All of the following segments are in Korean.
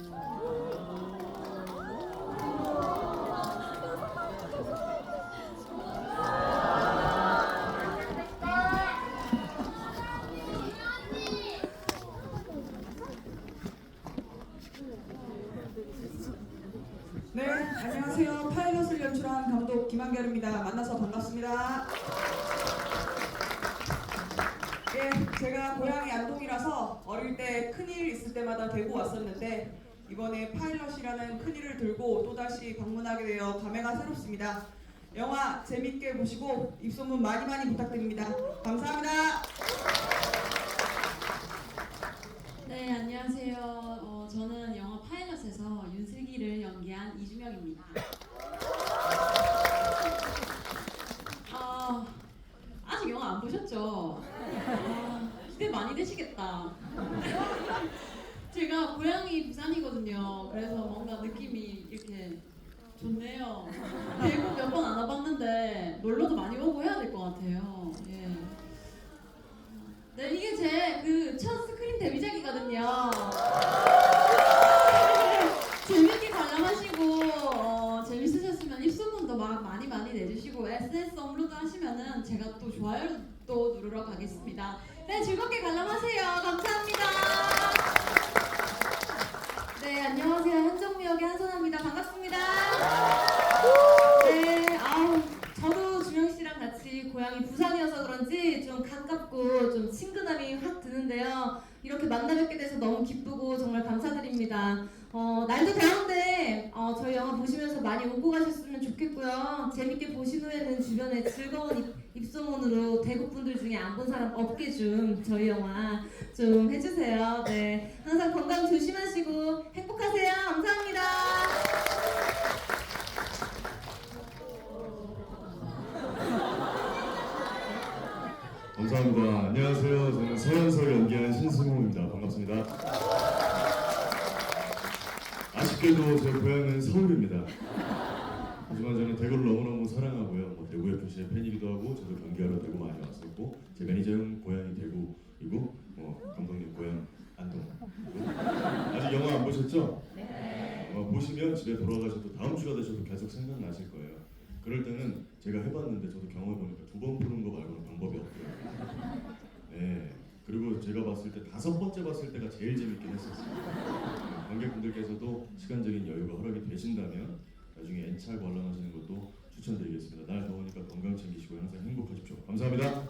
네, 안녕하세요. 파일럿을 연출한 감독 김한결입니다. 만나서 반갑습니다. 예, 제가 고향이 안동이라서 어릴 때 큰일 있을 때마다 대구 왔었는데 이번에 파일럿이라는 큰일을 들고 또다시 방문하게 되어 감회가 새롭습니다. 영화 재밌게 보시고 입소문 많이 많이 부탁드립니다. 감사합니다. 네, 안녕하세요. 어, 저는 영화 파일럿에서 윤슬기를 연기한 이주명입니다. 아, 아직 영화 안 보셨죠? 아, 기대 많이 되시겠다. 제가 고향이 부산이거든요. 그래서 뭔가 느낌이 이렇게 좋네요. 대구 몇 번 안 와봤는데 놀러도 많이 오고 해야 될 것 같아요. 예. 네, 이게 제 그 첫 스크린 데뷔작이거든요. 재밌게 관람하시고 어, 재밌으셨으면 입소문도 막 많이 많이 내주시고 SNS 업로드 하시면은 제가 또 좋아요 또 누르러 가겠습니다. 네, 즐겁게 관람하세요. 감사합니다. 네, 안녕하세요. 현정미 역의 한선아입니다. 반갑습니다. 네, 아우, 저도 주영 씨랑 같이 고향이 부산이어서 그런지 좀 가깝고 좀 친근함이 확 드는데요. 이렇게 만나 뵙게 돼서 너무 기쁘고 정말 감사드립니다. 어, 날도 더운데 어, 저희 영화 보시면서 많이 오고 가셨으면 좋겠고요. 재밌게 보신 후에는 주변에 즐거운 입, 입소문으로 대구 분들 중에 안 본 사람 없게 좀 저희 영화 좀 해주세요. 네, 항상 건강 조심하시고 감사합니다. 안녕하세요. 저는 서현설 연기한 신승우입니다. 반갑습니다. 아쉽게도 제 고향은 서울입니다. 하지만 저는 대구를 너무너무 사랑하고요. 뭐 대구 FC의 팬이기도 하고 저도 경기하러 대구 많이 왔었고 제 매니저 형 고향이 대구이고 뭐 감독님 고향 안동. 아직 영화 안 보셨죠? 어, 보시면 집에 돌아가셔도 다음 주가 되셔도 계속 생각나실 거예요. 그럴 때는 제가 해봤는데 저도 경험해 보니까 두번 보는 거 말고는 방법이 없더라고요. 네. 그리고 제가 봤을 때 다섯 번째 봤을 때가 제일 재밌긴 했었어요. 네, 관객분들께서도 시간적인 여유가 허락이 되신다면 나중에 N차 관람하시는 것도 추천드리겠습니다. 날 더우니까 건강 챙기시고 항상 행복하십시오. 감사합니다.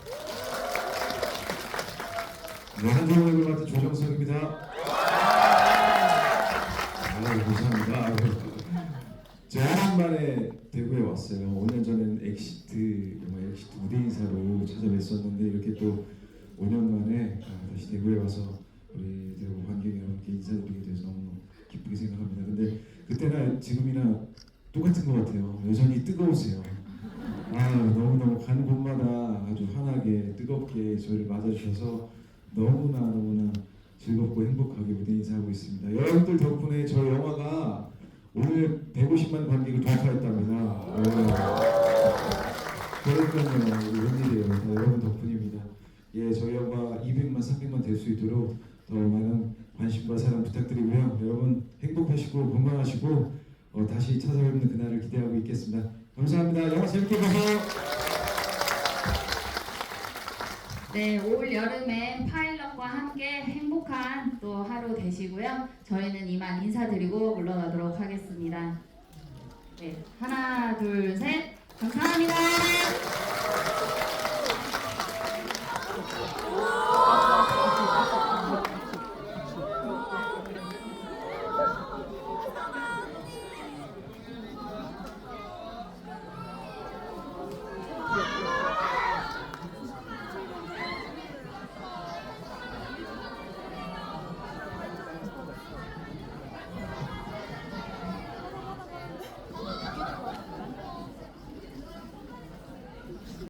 네, 한정역을 맡은 조정석입니다. 아, 감사합니다. 오랜만에 대구에 왔어요. 5년 전에는 엑시트, 영화 엑시트 무대 인사로 찾아뵀었는데 이렇게 또 5년 만에 아, 다시 대구에 와서 우리 대구 관객 여러분께 인사드리게 돼서 너무 기쁘게 생각합니다. 근데 그때나 지금이나 똑같은 것 같아요. 여전히 뜨거우세요. 아, 너무너무 가는 곳마다 아주 환하게 뜨겁게 저희를 맞아주셔서 너무나 너무나 즐겁고 행복하게 무대 인사하고 있습니다. 여러분들 덕분에 저 영화가 오늘 150만 관객을 돌파했답니다. 네. 그러니까요, 웬일이에요. 다 여러분 덕분입니다. 예, 저희 영화 200만, 300만 될 수 있도록 더 많은 관심과 사랑 부탁드리고요. 여러분 행복하시고 건강하시고 어, 다시 찾아뵙는 그날을 기대하고 있겠습니다. 감사합니다. 영화 재밌게 보세요. 네, 올 여름에 파일럿 과 함께 행복한 또 하루 되시고요. 저희는 이만 인사드리고 물러나도록 하겠습니다. 네, 하나, 둘, 셋. 감사합니다.